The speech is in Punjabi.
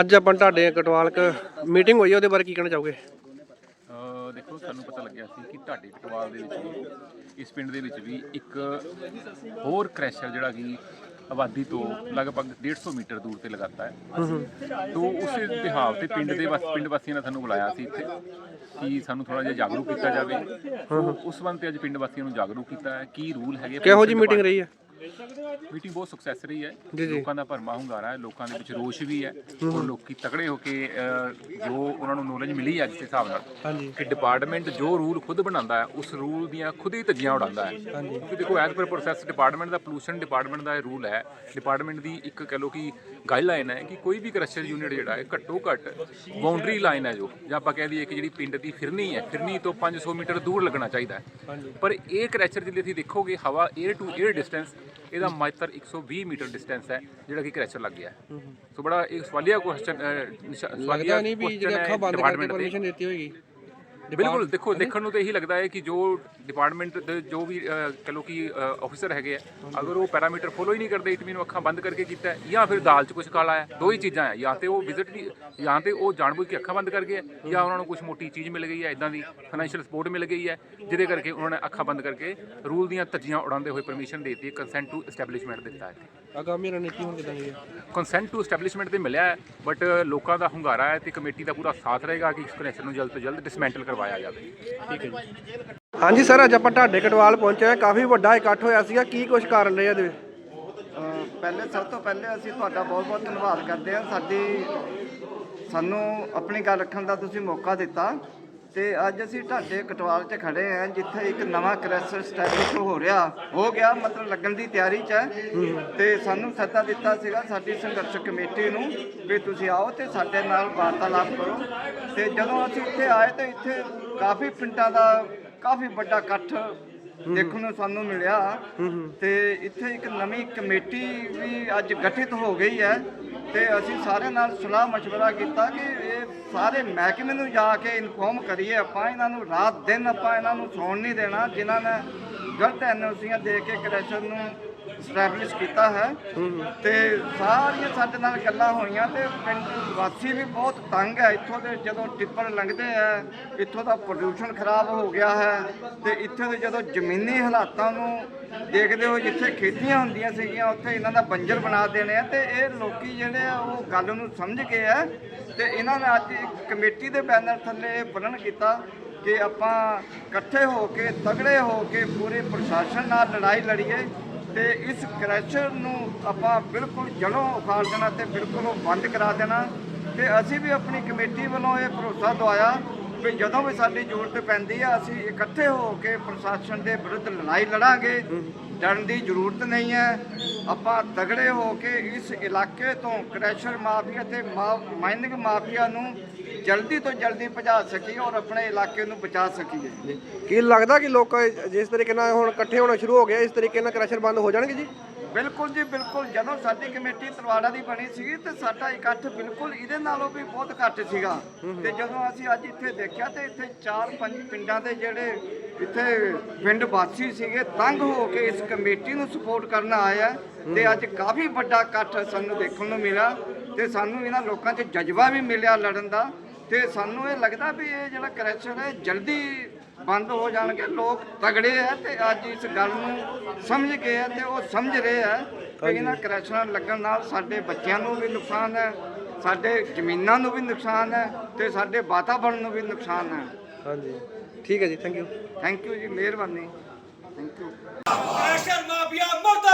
ਅੱਜ ਆਪਾਂ ਤੁਹਾਡੇ ਕਟਵਾਲਕ ਮੀਟਿੰਗ ਹੋਈ ਉਹਦੇ ਬਾਰੇ ਕੀ ਕਹਿਣਾ ਚਾਹੋਗੇ? ਅ, ਦੇਖੋ ਸਾਨੂੰ ਪਤਾ ਲੱਗਿਆ ਸੀ ਕਿ ਢਾਡੇ ਕਟਵਾਲ ਦੇ ਵਿੱਚ ਵੀ ਇਸ ਪਿੰਡ ਦੇ ਵਿੱਚ ਵੀ ਇੱਕ ਹੋਰ ਕ੍ਰੈਸ਼ਰ ਜਿਹੜਾ ਕਿ ਆਬਾਦੀ ਤੋਂ ਲਗਭਗ 150 ਮੀਟਰ ਦੂਰ ਤੇ ਲਗਾਤਾ ਹੈ। ਤੋਂ ਉਸੇ ਬਿਹਾਵ ਤੇ ਪਿੰਡ ਦੇ ਵਸ ਪਿੰਡ ਵਾਸੀਆਂ ਨੇ ਸਾਨੂੰ ਬੁਲਾਇਆ ਸੀ ਇੱਥੇ ਕਿ ਸਾਨੂੰ ਥੋੜਾ ਜਿਹਾ ਜਾਗਰੂਕ ਕੀਤਾ ਜਾਵੇ। ਤੋਂ ਉਸ ਵੰਤ ਤੇ ਅੱਜ ਪਿੰਡ ਵਾਸੀਆਂ ਨੂੰ ਜਾਗਰੂਕ ਕੀਤਾ ਹੈ। ਕੀ ਰੂਲ ਹੈਗੇ ਕਿਹੋ ਜੀ ਮੀਟਿੰਗ ਰਹੀ ਹੈ? ਮੀਟਿੰਗ ਬਹੁਤ ਸਕਸੈਸ ਰਹੀ ਹੈ। ਲੋਕਾਂ ਦਾ ਭਰਮਾ ਹੁੰਗਾਰਾ ਹੈ। ਲੋਕਾਂ ਦੇ ਵਿੱਚ ਰੋਸ਼ ਵੀ ਹੈ। ਔਰ ਲੋਕੀ ਤਕੜੇ ਹੋ ਕੇ ਜੋ ਉਹਨਾਂ ਨੂੰ ਨੌਲੇਜ ਮਿਲੀ ਹੈ ਅੱਜ ਦੇ ਹਿਸਾਬ ਨਾਲ ਹਾਂਜੀ। ਕਿ ਡਿਪਾਰਟਮੈਂਟ ਜੋ ਰੂਲ ਖੁਦ ਬਣਾਉਂਦਾ ਹੈ ਉਸ ਰੂਲ ਦੀਆਂ ਖੁਦ ਹੀ ਧੱਜੀਆਂ ਉਡਾਉਂਦਾ ਹੈ। ਕਿਉਂਕਿ ਦੇਖੋ ਐਜ਼ ਪਰ ਪ੍ਰੋਸੈਸ ਡਿਪਾਰਟਮੈਂਟ ਦਾ ਪੋਲੂਸ਼ਨ ਡਿਪਾਰਟਮੈਂਟ ਦਾ ਇਹ ਰੂਲ ਹੈ। ਡਿਪਾਰਟਮੈਂਟ ਦੀ ਇੱਕ ਕਹ ਲੋ ਕਿ ਗਾਈਡਲਾਈਨ ਹੈ ਕਿ ਕੋਈ ਵੀ ਕ੍ਰਸ਼ਰ ਯੂਨਿਟ ਜਿਹੜਾ ਹੈ ਘੱਟੋ ਘੱਟ ਬਾਉਂਡਰੀ ਲਾਈਨ ਹੈ ਜੋ। ਜਾਂ ਆਪਾਂ ਕਹਿ ਦਈਏ ਕਿ ਜਿਹੜੀ ਪਿੰਡ ਦੀ ਫਿਰਨੀ ਹੈ ਫਿਰਨੀ ਤੋਂ 500 ਮੀਟਰ ਦੂਰ ਲੱਗਣਾ ਚਾਹੀਦਾ ਹੈ। ਪਰ ਇਹ ਕ੍ਰੈਸ਼ਰ ਜਿੱਲੇ ਤੁਸੀਂ ਦੇਖੋਗੇ ਹਵਾ 에ਅਰ ਟੂ 에ਅਰ ਡਿਸਟੈਂਸ ਇਹਦਾ ਮਾਤਰ 120 ਮੀਟਰ ਡਿਸਟੈਂਸ ਹੈ ਜਿਹੜਾ ਕਿ ਕ੍ਰੈਸ਼ਰ ਲੱਗ ਗਿਆ ਹੈ। ਸੋ ਬੜਾ ਇੱਕ ਸਵਾਲੀਆ ਕੁਐਸਚਨ ਸਵਾਲੀਆ ਲੱਗਦਾ ਨਹੀਂ ਵੀ ਜਿਹੜੇ ਅੱਖਾਂ ਬੰਦ ਕਰਕੇ ਪਰਮਿਸ਼ਨ ਦਿੱਤੀ ਹੋਏਗੀ। ਬਿਲਕੁਲ। ਦੇਖੋ ਦੇਖਣ ਨੂੰ ਤੇ ਇਹੀ ਲੱਗਦਾ ਹੈ ਕਿ ਜੋ ਡਿਪਾਰਟਮੈਂਟ ਦੇ ਜੋ ਵੀ ਅਹ, ਕਹ ਲਓ ਕਿ ਆਫੀਸਰ ਹੈਗੇ ਆ ਅਗਰ ਉਹ ਪੈਰਾਮੀਟਰ ਫੋਲੋ ਹੀ ਨਹੀਂ ਕਰਦੇ ਇਤਮੀ ਨੂੰ ਅੱਖਾਂ ਬੰਦ ਕਰਕੇ ਕੀਤਾ ਹੈ, ਜਾਂ ਫਿਰ ਦਾਲ 'ਚ ਕੁਝ ਕਾਲਾ ਹੈ ਦੋ ਹੀ ਚੀਜ਼ਾਂ ਹੈ ਜਾਂ ਤੇ ਉਹ ਵਿਜ਼ਿਟ ਦੀ ਜਾਂ ਤੇ ਉਹ ਜਾਣਬੁੱਝ ਕੇ ਅੱਖਾਂ ਬੰਦ ਕਰ ਗਏ ਹੈ, ਜਾਂ ਉਹਨਾਂ ਨੂੰ ਕੁਝ ਮੋਟੀ ਚੀਜ਼ ਮਿਲ ਗਈ ਹੈ ਇਦਾਂ ਦੀ ਫਾਈਨੈਂਸ਼ੀਅਲ ਸਪੋਰਟ ਮਿਲ ਗਈ ਹੈ ਜਿਹਦੇ ਕਰਕੇ ਉਹਨਾਂ ਨੇ ਅੱਖਾਂ ਬੰਦ ਕਰਕੇ ਰੂਲ ਦੀਆਂ ਧੱਜੀਆਂ ਉਡਾਉਂਦੇ ਹੋਏ ਪਰਮਿਸ਼ਨ ਦੇ ਦਿੱਤੀ ਕੰਸੈਂਟ ਟੂ ਐਸਟੈਬਲਿਸ਼ਮੈਂਟ ਦਿੱਤਾ ਹੈ। ਆਗਾਮੀ ਰਣਨੀਤੀ ਹੁਣ ਕਿਦਾਂ ਦੀ ਹੈ? ਕੰਸੈਂਟ ਟੂ ਐਸਟੈਬਲਿਸ਼ਮੈਂਟ ਤੇ ਮਿਲਿਆ ਹੈ ਬਟ ਲੋਕਾਂ ਦਾ ਹੁੰਗਾਰਾ ਹੈ ਤੇ ਕਮੇਟੀ ਦਾ ਪੂਰਾ ਸਾਥ ਰਹੇਗਾ ਕਿ ਇਸ ਕਨੈਕਸ਼ਨ ਨੂੰ ਜਲਦ ਤੋਂ ਜਲਦ ਡਿਸਮੈਂਟਲ ਕਰਵਾਇਆ ਜਾਵੇ ਹਾਂਜੀ ਸਰ ਅੱਜ ਆਪਾਂ ਤੁਹਾਡੇ ਕਟਵਾਲ ਪਹੁੰਚੇ ਹਾਂ। ਕਾਫੀ ਵੱਡਾ ਇਕੱਠ ਹੋਇਆ ਸੀਗਾ। ਕੀ ਕੁਝ ਕਾਰਨ ਰਹੇ ਇਹਦੇ ਪਹਿਲੇ ਸਭ ਤੋਂ ਪਹਿਲੇ ਅਸੀਂ ਤੁਹਾਡਾ ਬਹੁਤ-ਬਹੁਤ ਧੰਨਵਾਦ ਕਰਦੇ ਹਾਂ। ਸਾਡੀ ਸਾਨੂੰ ਆਪਣੀ ਗੱਲ ਰੱਖਣ ਦਾ ਤੁਸੀਂ ਮੌਕਾ ਦਿੱਤਾ। ਤੇ ਅੱਜ ਅਸੀਂ ਢਾਡੇ ਕਟਵਾਲ 'ਚ ਖੜੇ ਹਾਂ ਜਿੱਥੇ ਇੱਕ ਨਵਾਂ ਕ੍ਰੈਸ਼ਰ ਸਟੈਬਲਿਸ਼ ਹੋ ਰਿਹਾ ਹੋ ਗਿਆ ਮਤਲਬ ਲੱਗਣ ਦੀ ਤਿਆਰੀ 'ਚ ਹੈ ਤੇ ਸਾਨੂੰ ਸੱਦਾ ਦਿੱਤਾ ਸੀਗਾ ਸਾਡੀ ਸੰਘਰਸ਼ ਕਮੇਟੀ ਨੂੰ ਵੀ ਤੁਸੀਂ ਆਓ ਤੇ ਸਾਡੇ ਨਾਲ ਵਾਰਤਾਲਾਪ ਕਰੋ ਤੇ ਜਦੋਂ ਅਸੀਂ ਇੱਥੇ ਆਏ ਤੇ ਇੱਥੇ ਕਾਫੀ ਪਿੰਡਾਂ ਦਾ ਕਾਫੀ ਵੱਡਾ ਇਕੱਠ ਦੇਖਣ ਨੂੰ ਸਾਨੂੰ ਮਿਲਿਆ ਤੇ ਇੱਥੇ ਇੱਕ ਨਵੀਂ ਕਮੇਟੀ ਵੀ ਅੱਜ ਗਠਿਤ ਹੋ ਗਈ ਹੈ ਤੇ ਅਸੀਂ ਸਾਰਿਆਂ ਨਾਲ ਸਲਾਹ مشورہ ਕੀਤਾ ਕਿ ਇਹ ਸਾਰੇ ਮਹਿਕਮੇ ਨੂੰ ਜਾ ਕੇ ਇਨਫੋਰਮ ਕਰੀਏ ਆਪਾਂ, ਇਹਨਾਂ ਨੂੰ ਰਾਤ ਦਿਨ ਆਪਾਂ ਇਹਨਾਂ ਨੂੰ ਸੌਣ ਨਹੀਂ ਦੇਣਾ, ਜਿਨ੍ਹਾਂ ਨੇ ਗਲਤ ਐਨਓਸੀਆਂ ਦੇ ਕੇ ਕ੍ਰੈਸ਼ਰ ਨੂੰ ਸਟੈਬਲਿਸ਼ ਕੀਤਾ ਹੈ। ਤੇ ਸਾਰੀਆਂ ਸਾਡੇ ਨਾਲ ਗੱਲਾਂ ਹੋਈਆਂ ਤੇ ਪਿੰਡ ਵਾਸੀ ਵੀ ਬਹੁਤ ਤੰਗ ਹੈ। ਇੱਥੋਂ ਦੇ ਜਦੋਂ ਟਿੱਪਰ ਲੰਘਦੇ ਆ ਇੱਥੋਂ ਦਾ ਪ੍ਰਦੂਸ਼ਣ ਖਰਾਬ ਹੋ ਗਿਆ ਹੈ ਤੇ ਇੱਥੇ ਦੇ ਜਦੋਂ ਜ਼ਮੀਨੀ ਹਾਲਾਤਾਂ ਨੂੰ ਦੇਖਦੇ ਹੋ ਜਿੱਥੇ ਖੇਤੀਆਂ ਹੁੰਦੀਆਂ ਸੀਗੀਆਂ ਉੱਥੇ ਇਹਨਾਂ ਦਾ ਬੰਜਰ ਬਣਾ ਦੇਣੇ ਆ ਤੇ ਇਹ ਲੋਕੀ ਜਿਹੜੇ ਆ ਉਹ ਗੱਲ ਨੂੰ ਸਮਝ ਗਏ ਆ ਤੇ ਇਹਨਾਂ ਨੇ ਅੱਜ ਇੱਕ ਕਮੇਟੀ ਦੇ ਬੈਨਰ ਥੱਲੇ ਇਹ ਪ੍ਰਣ ਕੀਤਾ ਕਿ ਆਪਾਂ ਇਕੱਠੇ ਹੋ ਕੇ ਤਗੜੇ ਹੋ ਕੇ ਪੂਰੇ ਪ੍ਰਸ਼ਾਸਨ ਨਾਲ ਲੜਾਈ ਲੜੀਏ। ਤੇ ਇਸ ਕ੍ਰੈਸ਼ਰ ਨੂੰ ਆਪਾਂ ਬਿਲਕੁਲ ਜੜੋਂ ਉਖਾੜ ਦੇਣਾ ਤੇ ਬਿਲਕੁਲ ਉਹ ਬੰਦ ਕਰਾ ਦੇਣਾ। ਤੇ ਅਸੀਂ ਵੀ ਆਪਣੀ ਕਮੇਟੀ ਵੱਲੋਂ ਇਹ ਭਰੋਸਾ ਦਵਾਇਆ ਵੀ ਜਦੋਂ ਵੀ ਸਾਡੀ ਜ਼ਰੂਰਤ ਪੈਂਦੀ ਆ, ਅਸੀਂ ਇਕੱਠੇ ਹੋ ਕੇ ਪ੍ਰਸ਼ਾਸਨ ਦੇ ਵਿਰੁੱਧ ਲੜਾਈ ਲੜਾਂਗੇ। ਡਰਨ ਦੀ ਜ਼ਰੂਰਤ ਨਹੀਂ ਹੈ। ਆਪਾਂ ਤਗੜੇ ਹੋ ਕੇ ਇਸ ਇਲਾਕੇ ਤੋਂ ਕ੍ਰੈਸ਼ਰ ਮਾਫੀਆ ਤੇ ਮਾਈਨਿੰਗ ਮਾਫੀਆ ਨੂੰ ਜਲਦੀ ਤੋਂ ਜਲਦੀ ਭਜਾ ਸਕੀਏ ਔਰ ਆਪਣੇ ਇਲਾਕੇ ਨੂੰ ਬਚਾ ਸਕੀਏ। ਕੀ ਲੱਗਦਾ ਕਿ ਲੋਕ ਜਿਸ ਤਰੀਕੇ ਨਾਲ ਹੁਣ ਇਕੱਠੇ ਹੋਣਾ ਸ਼ੁਰੂ ਹੋ ਗਿਆ ਇਸ ਤਰੀਕੇ ਨਾਲ ਕ੍ਰੈਸ਼ਰ ਬੰਦ ਹੋ ਜਾਣਗੇ ਜੀ? ਬਿਲਕੁਲ ਜੀ, ਬਿਲਕੁਲ। ਜਦੋਂ ਸਾਡੀ ਕਮੇਟੀ ਤਲਵਾੜਾ ਦੀ ਬਣੀ ਸੀ ਤੇ ਸਾਡਾ ਇਕੱਠ ਬਿਲਕੁਲ ਇਹਦੇ ਨਾਲੋਂ ਵੀ ਬਹੁਤ ਘੱਟ ਸੀਗਾ। ਤੇ ਜਦੋਂ ਅਸੀਂ ਅੱਜ ਇੱਥੇ ਦੇਖਿਆ ਤੇ ਇੱਥੇ 4-5 ਪਿੰਡਾਂ ਦੇ ਜਿਹੜੇ ਇੱਥੇ ਪਿੰਡ ਵਾਸੀ ਸੀਗੇ, ਤੰਗ ਹੋ ਕੇ ਇਸ ਕਮੇਟੀ ਨੂੰ ਸਪੋਰਟ ਕਰਨ ਆਇਆ ਤੇ ਅੱਜ ਕਾਫੀ ਵੱਡਾ ਇਕੱਠ ਸਾਨੂੰ ਦੇਖਣ ਨੂੰ ਮਿਲਿਆ ਤੇ ਸਾਨੂੰ ਇਹਨਾਂ ਲੋਕਾਂ 'ਚ ਜਜ਼ਬਾ ਵੀ ਮਿਲਿਆ ਲੜਨ ਦਾ। ਤੇ ਸਾਨੂੰ ਇਹ ਲੱਗਦਾ ਵੀ ਇਹ ਜਿਹੜਾ ਕਰੈਕਸ਼ਨ ਹੈ, ਜਲਦੀ ਬੰਦ ਹੋ ਜਾਣਗੇ। ਲੋਕ ਤਗੜੇ ਆ ਤੇ ਅੱਜ ਇਸ ਗੱਲ ਨੂੰ ਸਮਝ ਗਏ ਆ ਤੇ ਉਹ ਸਮਝ ਰਹੇ ਆ ਕਿ ਇਹਨਾਂ ਕਰੈਸ਼ਨਾਂ ਲੱਗਣ ਨਾਲ ਸਾਡੇ ਬੱਚਿਆਂ ਨੂੰ ਵੀ ਨੁਕਸਾਨ ਹੈ ਸਾਡੇ ਜ਼ਮੀਨਾਂ ਨੂੰ ਵੀ ਨੁਕਸਾਨ ਹੈ ਤੇ ਸਾਡੇ ਵਾਤਾਵਰਣ ਨੂੰ ਵੀ ਨੁਕਸਾਨ ਹੈ। ਹਾਂਜੀ। ਠੀਕ ਹੈ ਜੀ ਥੈਂਕ ਯੂ ਥੈਂਕ ਯੂ ਜੀ ਮਿਹਰਬਾਨੀ। ਥੈਂਕ ਯੂ ਕਰੈਸ਼ਰ ਮਾਫੀਆ ਮਰਦਾ